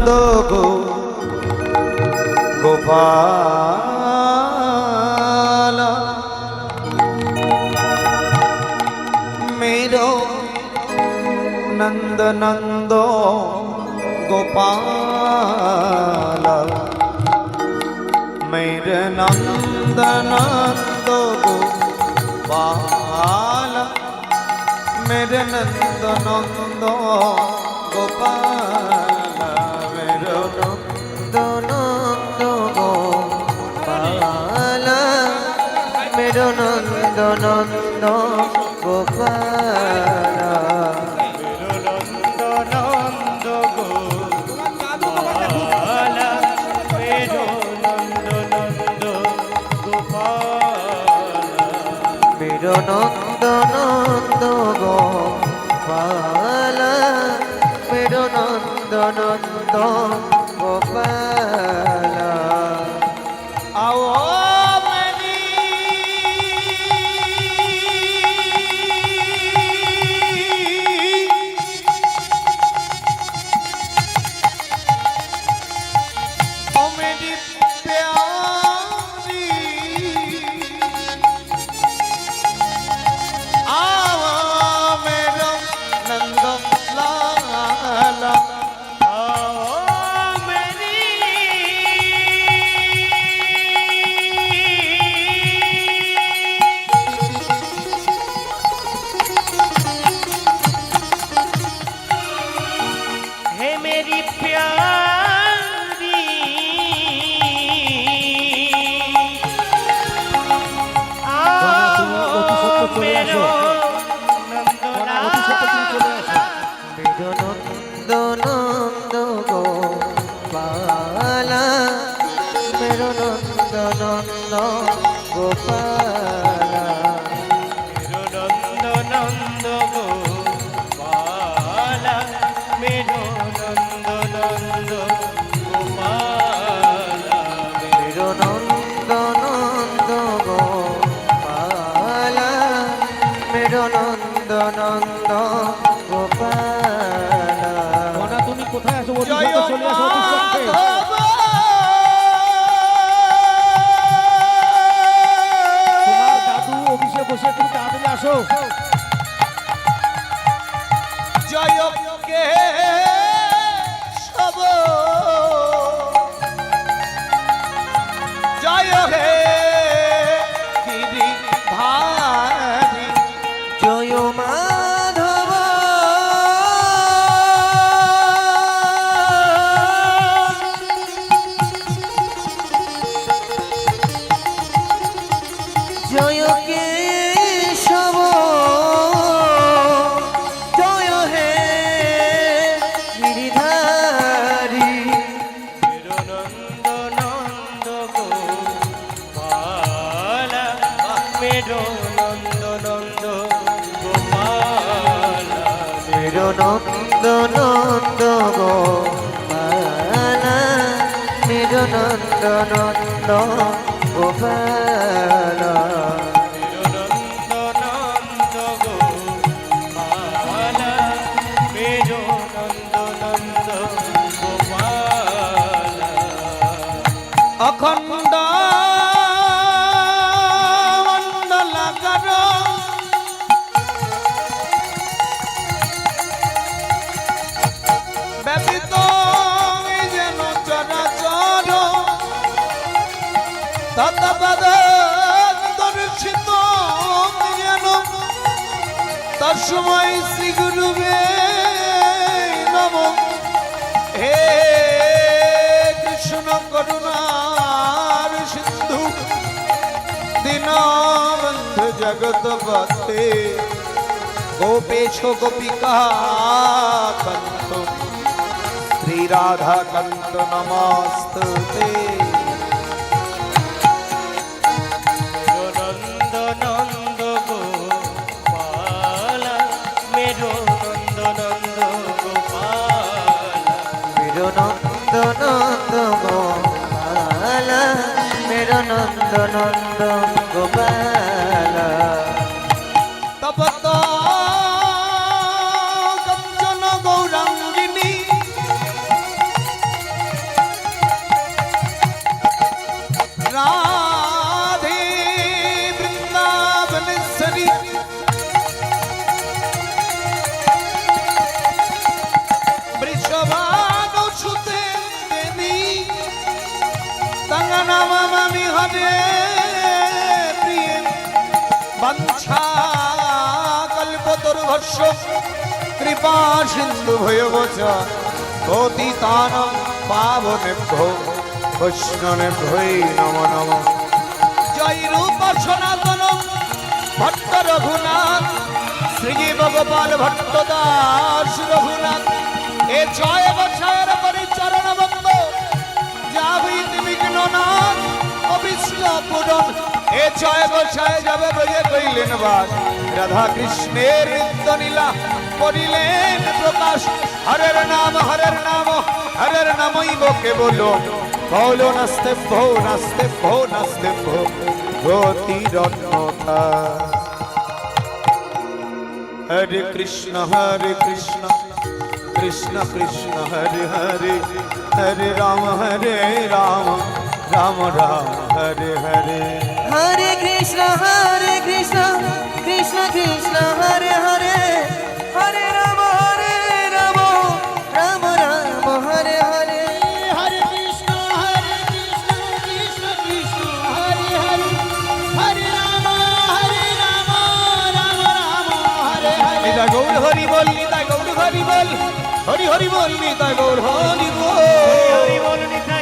নন্দ গো গোপাল। मेरो নন্দ নন্দ গোপাল। মের নন্দ নন্দ গোপাল। মের নন্দ নন্দ গোপাল। শ্যামের নন্দ নন্দ গোপাল নন্দ নন্দ গোপাল মেরো নন্দ নন্দ গোপাল নন্দ নন্দ গোপাল তুমি কোথায় সত্ত্বে চলে আসো অফিসে বসে তুমি তাড়াতাড়ি আসো। নন্দ নন্দ নন্দ গোপাল মেরো নন্দ নন্দ গোপাল অখণ্ড ততপদ দর্শিত যেন তসময় শ্রী গুরুবে নম হে কৃষ্ণ করুণার সিন্ধু দীনবন্ধু জগৎপতে গোপেশ গোপিকা কন্ত শ্রী রাধা কন্ত নমস্তে নন্দ নন্দ গোপাল মেরো নন্দ নন্দ গোপাল। তঙ্গনামামি হবে প্রিয়। বঞ্ছা কল্পতরুভস্য কৃপা সিন্ধু ভয়বচ পতিতানম পাবনেভ্যো। বৈষ্ণবেভ্যই নম নম। জয় রূপ সনাতনম। ভট্ট রঘুনাথ। শ্রী গোপাল ভট্ট রঘুনাথ। এ জয় বছর যাবে বইয়ে কইলেন বাস রাধা কৃষ্ণের নৃত্য নীলা করিলেন প্রকাশ হরের নাম হরের নাম হরের নামই বকে বলো বলো নাস্তে ভো নাস্তে ভো নাস্তে ভো গতিরন্নতা হরে কৃষ্ণ হরে কৃষ্ণ কৃষ্ণ কৃষ্ণ হরে হরে হরে রাম হরে রাম রাম রাম হরে হরে হরে কৃষ্ণ হরে কৃষ্ণ কৃষ্ণ কৃষ্ণ হরে হরে। হরে রাম হরে রাম রাম রাম হরে হরে। হরে কৃষ্ণ হরে কৃষ্ণ কৃষ্ণ কৃষ্ণ হরে হরে। হরে রাম হরে রাম রাম রাম হরে হরে। নিতা গৌর হরি বল নিতা গৌর হরি বল। হরি হরি বল নিতা গৌর হরি বল। হরি বল নিতাই